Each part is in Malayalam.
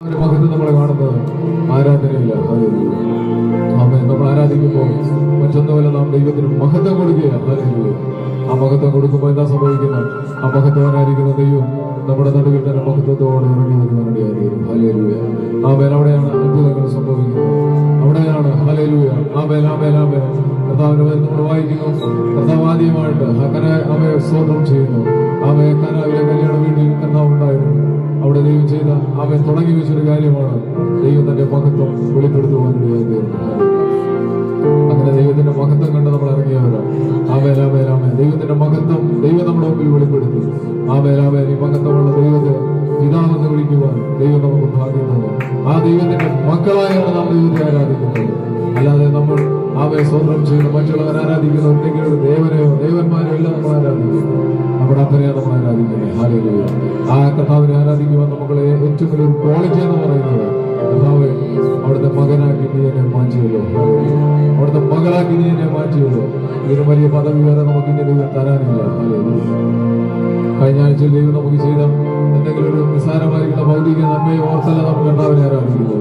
അവന്റെ മഹത്വം നമ്മളെ കാണുന്നത് ആരാധനയില്ല. ആമേൻ. നമ്മൾ ആരാധിക്കുമ്പോൾ മറ്റൊന്നുമല്ല നാം ദൈവത്തിന് മഹത്വം കൊടുക്കുകയാണ്. ആ മഹത്വം കൊടുക്കുമ്പോൾ എന്താ സംഭവിക്കുന്നത്? ആ മഹത്വവനായിരിക്കുന്ന ദൈവം നമ്മുടെ നടുവിൽ തന്നെ മഹത്വത്തോടെ ഇറങ്ങി വരുവാനിടയായിരുന്നു ഹലേലൂയ ആമേൻ. അവിടെയാണ് അത്ഭുതങ്ങൾ സംഭവിക്കുന്നത്. അവിടെയാണ് ഹലേലൂയ ആ മേൽ ആ മേൽ ആ മേൽ പേര് നമ്മൾ വായിക്കുന്നു. കർത്താവ് ആദ്യമായിട്ട് അങ്ങനെ അവയെ സ്തോത്രം ചെയ്യുന്നു. അവയെ കനാവിലെ ദൈവം ചെയ്ത അവൻ തുടങ്ങി വെച്ചൊരു കാര്യമാണ് ദൈവം തന്റെ മഹത്വം വെളിപ്പെടുത്തുവാൻ അങ്ങനെ ദൈവത്തിന്റെ മഹത്വം കണ്ട് നമ്മൾ ഇറങ്ങിയവരാണ് ആമേലാമേലാമേ ദൈവത്തിന്റെ മഹത്വം ദൈവം നമ്മുടെ മുമ്പിൽ വെളിപ്പെടുത്തി. ആമേലാമേ ഈ മഹത്വമുള്ള ദൈവത്തെ പിതാവെന്ന് വിളിക്കുവാൻ ദൈവം നമുക്ക് ഭാഗ്യമാണ് ആ ദൈവത്തിന്റെ മക്കളായാണ് നാം ദൈവത്തെ ആരാധിക്കുന്നത് അല്ലാതെ നമ്മൾ ആമേ സ്വന്തം ചെയ്യുന്ന മറ്റുള്ളവർ ആരാധിക്കുന്ന എന്തെങ്കിലും ദേവനെയോ ദേവന്മാരെയോ എല്ലാം നമ്മൾ ആരാധിക്കുന്നു. അപ്പനെയാണ് നമ്മൾ ആരാധിക്കുന്നത് ഹാലേലൂയ ആ കർത്താവിനെ ആരാധിക്കുവാൻ നമ്മളെ ഏറ്റവും വലിയൊരു ക്വാളിറ്റി എന്ന് പറയുന്നത് കർത്താവ് അവിടുത്തെ മകനാക്കി നീ എന്നെ മാറ്റിയല്ലോ. അവിടുത്തെ മകളാക്കി നീ എന്നെ മാറ്റിയല്ലോ. ഇതിന് വലിയ പദവി വേറെ നമുക്ക് ഇനി ദൈവം തരാനില്ല. കഴിഞ്ഞ ആഴ്ച ദൈവം നമുക്ക് ചെയ്ത എന്തെങ്കിലും ഒരു നിസ്സാരമായിരിക്കുന്ന ഭൗതിക നന്മയെ ഓർത്തല്ല നമ്മൾ കർത്താവിനെ ആരാധിക്കുന്നത്?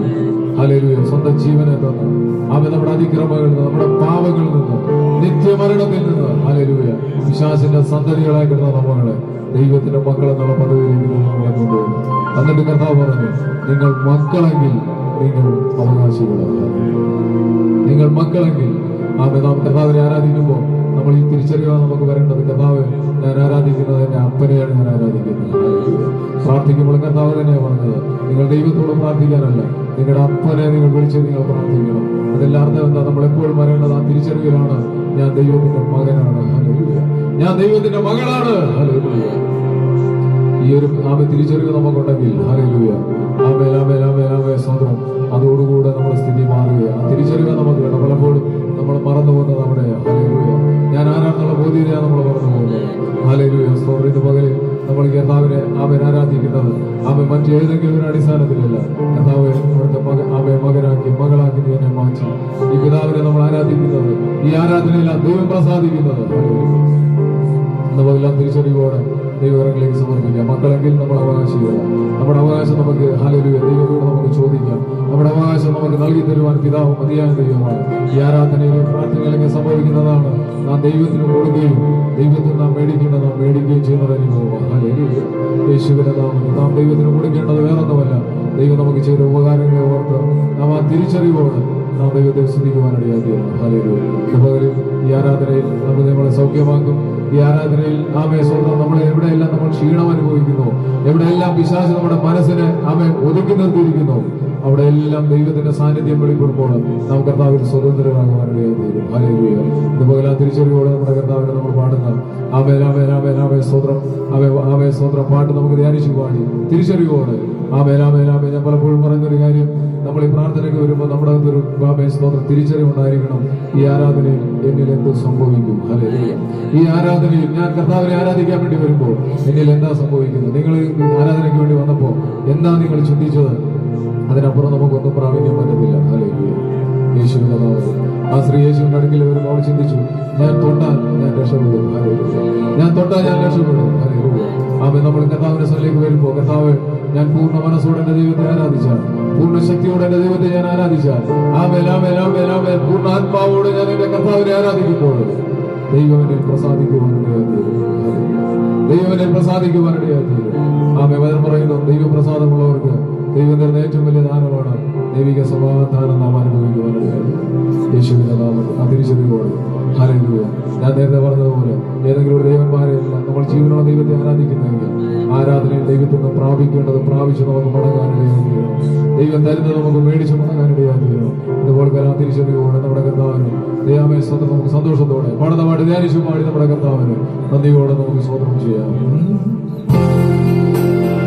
ഹല്ലേലൂയ. സ്വന്തം ജീവനെ തന്നു. അവൻ നമ്മുടെ അതിക്രമങ്ങളിൽ നിന്ന് നമ്മുടെ പാപങ്ങളിൽ നിന്ന് നിത്യമരണത്തിൽ നിന്ന്. ഹല്ലേലൂയ. വിശ്വാസിന്റെ സന്തതികളായി കിടന്ന നമ്മളെ ദൈവത്തിന്റെ മക്കൾ എന്നുള്ള പദവിയിലേക്ക് ദൈവം നമ്മളെ കർത്താവ് പറഞ്ഞു നിങ്ങൾ മക്കളെങ്കിൽ നിങ്ങൾ അവകാശികളാണ്. നിങ്ങൾ മക്കളെങ്കിൽ ആ നാം കർത്താവിനെ ആരാധിക്കുമ്പോൾ നമ്മൾ ഈ തിരിച്ചറിവാണ് നമുക്ക് വരേണ്ടത്. കർത്താവ് ഞാൻ ആരാധിക്കുന്നത് എന്റെ അപ്പനെയാണ് ഞാൻ ആരാധിക്കുന്നത്. പ്രാർത്ഥിക്കുമ്പോൾ കർത്താവ് തന്നെയാണ് പറഞ്ഞത് നിങ്ങൾ ദൈവത്തോട് പ്രാർത്ഥിക്കാനല്ല നിങ്ങളുടെ അപ്പനെ നിങ്ങൾ വിളിച്ച് നിങ്ങൾ പ്രാർത്ഥിക്കണം. അർത്ഥം എന്താ? നമ്മൾ എപ്പോഴും പറയേണ്ടത് ആ തിരിച്ചറിവിലാണ് ഞാൻ ദൈവത്തിന്റെ മകനാണ്. ഞാൻ ദൈവത്തിന്റെ മകളാണ്. ഈ ഒരു ആമെ തിരിച്ചറിവ് നമുക്കുണ്ടെങ്കിൽ ആമേൻ സ്വന്തം അതോടുകൂടെ നമ്മുടെ സ്ഥിതി മാറുക ആ തിരിച്ചറിവ് നമുക്ക് വേണം. പലപ്പോഴും നമ്മൾ മറന്നു പോകുന്നത് അവിടെയാണ് ഞാൻ ആരാണെന്നുള്ള ബോധ്യതയാണ് നമ്മൾ മറന്നു ഹല്ലേലൂയ. സ്തോത്രം. ഇന്ന് പകലിൽ നമ്മൾ കർത്താവിനെ ആമേൻ ആരാധിക്കുന്നത്. ആമെ മറ്റേതെങ്കിലും ഒരു അടിസ്ഥാനത്തിലല്ല. കർത്താവ് അവിടുത്തെ മക ആമെ മകനാക്കി മകളാക്കി എന്നെ മാറ്റി. ഈ പിതാവിനെ നമ്മൾ ആരാധിക്കുന്നത്. ഈ ആരാധനയിലാണ് ദൈവം പ്രസാദിക്കുന്നത്. ഹല്ലേലൂയ. നമുക്കെല്ലാം തിരിച്ചറിവോടെ ദൈവങ്ങളിലേക്ക് സമർപ്പിക്കാം. മക്കളെങ്കിൽ നമ്മൾ അവകാശികളാണ് നമ്മുടെ അവകാശം നമുക്ക് ഹാലലുയ ദൈവത്തോട് നമുക്ക് ചോദിക്കാം. നമ്മുടെ നമുക്ക് നൽകി തരുവാൻ പിതാവ് മതിയായ ദൈവമാണ്. ഈ ആരാധനയിലും പ്രാർത്ഥനയിലൊക്കെ സംഭവിക്കുന്നതാണ്. നാം ദൈവത്തിന് കൊടുക്കുകയും ദൈവത്തിൽ നാം മേടിക്കേണ്ടത് നാം മേടിക്കുകയും ചെയ്യുന്നത് അനുഭവമാണ് നാം ദൈവത്തിന് കൊടുക്കേണ്ടത് വേറൊന്നുമല്ല. ദൈവം നമുക്ക് ചെയ്ത ഉപകാരങ്ങളെ ഓർത്ത് നാം ആ തിരിച്ചറിവോട് നാം ദൈവത്തെ ഹാലലുയ ഈ ആരാധനയിൽ നമ്മൾ നമ്മളെ സൗഖ്യമാക്കും. ഈ ആരാധനയിൽ ആമേ സ്വന്തം നമ്മൾ എവിടെയെല്ലാം നമ്മൾ ക്ഷീണം അനുഭവിക്കുന്നു എവിടെയെല്ലാം പിശാച് നമ്മുടെ മനസ്സിനെ ആമേ ഒതുക്കി നിർത്തിയിരിക്കുന്നു അവിടെ എല്ലാം ദൈവത്തിന്റെ സാന്നിധ്യം വെളിപ്പെടുമ്പോൾ നാം കർത്താവിൽ സ്വതന്ത്രരാകുവാനിടയായി തീരും. ഹല്ലേലൂയ. ഇതുപോലെ ആ തിരിച്ചറിവോടെ നമ്മുടെ കർത്താവിനെ നമ്മൾ പാടുന്ന ആമേ ആമേ ആമേ പാട്ട് നമുക്ക് ധ്യാനിച്ചു പാടി തിരിച്ചറിവോടെ. ആമേ ആമേ ആമേ ഞാൻ പലപ്പോഴും പറയുന്നൊരു കാര്യം നമ്മൾ ഈ പ്രാർത്ഥനയ്ക്ക് വരുമ്പോൾ നമ്മുടെ അകത്തൊരു ആമേ സ്തോത്രം തിരിച്ചറിവുണ്ടായിരിക്കണം ഈ ആരാധനയിൽ എന്നിൽ എന്ത് സംഭവിക്കും? ഹല്ലേലൂയ. ഈ ആരാധനയിൽ ഞാൻ കർത്താവിനെ ആരാധിക്കാൻ വേണ്ടി വരുമ്പോൾ എന്നിൽ എന്താ സംഭവിക്കുന്നത്? നിങ്ങൾ ആരാധനയ്ക്ക് വേണ്ടി വന്നപ്പോൾ എന്താ നിങ്ങൾ ചിന്തിച്ചത്? അതിനപ്പുറം നമുക്കൊന്നും പ്രാവീണ്യം പറ്റത്തില്ല ആ സ്ത്രീ യേശുവിന്റെ അടുക്കിൽ വരുമ്പോൾ അവൾ ചിന്തിച്ചു ഞാൻ തൊട്ടാൽ ഞാൻ രക്ഷപ്പെടും. ഞാൻ തൊട്ടാൽ ഞാൻ രക്ഷപ്പെടും. ആമേ നമ്മൾ കഥാവിന്റെ സ്ഥലത്തേക്ക് വരുമ്പോൾ കഥാവ് ഞാൻ പൂർണ മനസ്സോടെ എന്റെ ദൈവത്തെ ആരാധിച്ചാൽ പൂർണ ശക്തിയോടെ എന്റെ ദൈവത്തെ ഞാൻ ആരാധിച്ചാൽ ആ ആമേ ആമേ ആമേ പൂർണ ആത്മാവോടെ ഞാൻ എന്റെ കർത്താവിനെ ആരാധിക്കുമ്പോൾ ദൈവം എന്നിൽ പ്രസാദിക്കുവാനിടയായി തീരും. ദൈവം എന്നിൽ പ്രസാദിക്കുവാനിടയായി ആമേ വചനം പറയുന്നു ദൈവപ്രസാദമുള്ളവർക്ക് ദൈവം തരുന്ന ഏറ്റവും വലിയ ദാനമാണ്. ദൈവിക സമാധാനം നാം അനുഭവിക്കുവാനും യേശുവിന്റെ നാമം ആ തിരിച്ചറിവോടെ ഹല്ലേലൂയ ഞാൻ നേരത്തെ പറഞ്ഞതുപോലെ ഏതെങ്കിലും ഒരു ദൈവന്മാരെയല്ല നമ്മൾ ജീവനോ ദൈവത്തെ ആരാധിക്കുന്നെങ്കിൽ ആരാധനയിൽ ദൈവത്തിൽ നിന്ന് പ്രാപിക്കേണ്ടത് പ്രാപിച്ച് നമുക്ക് മടങ്ങാനിടയായി ദൈവം തരുന്നത് നമുക്ക് മേടിച്ച് മടങ്ങാനിടയായി ഇതുപോലെ തന്നെ തിരിച്ചറിവോടെ നമ്മുടെ കർത്താവിന് ദൈവമേ സ്വന്തം നമുക്ക് സന്തോഷത്തോടെ പാടുന്ന പാടി ധ്യാനിച്ചു പാടി നമ്മുടെ കർത്താവിന് നന്ദിയോടെ നമുക്ക് സ്വന്തം ചെയ്യാം.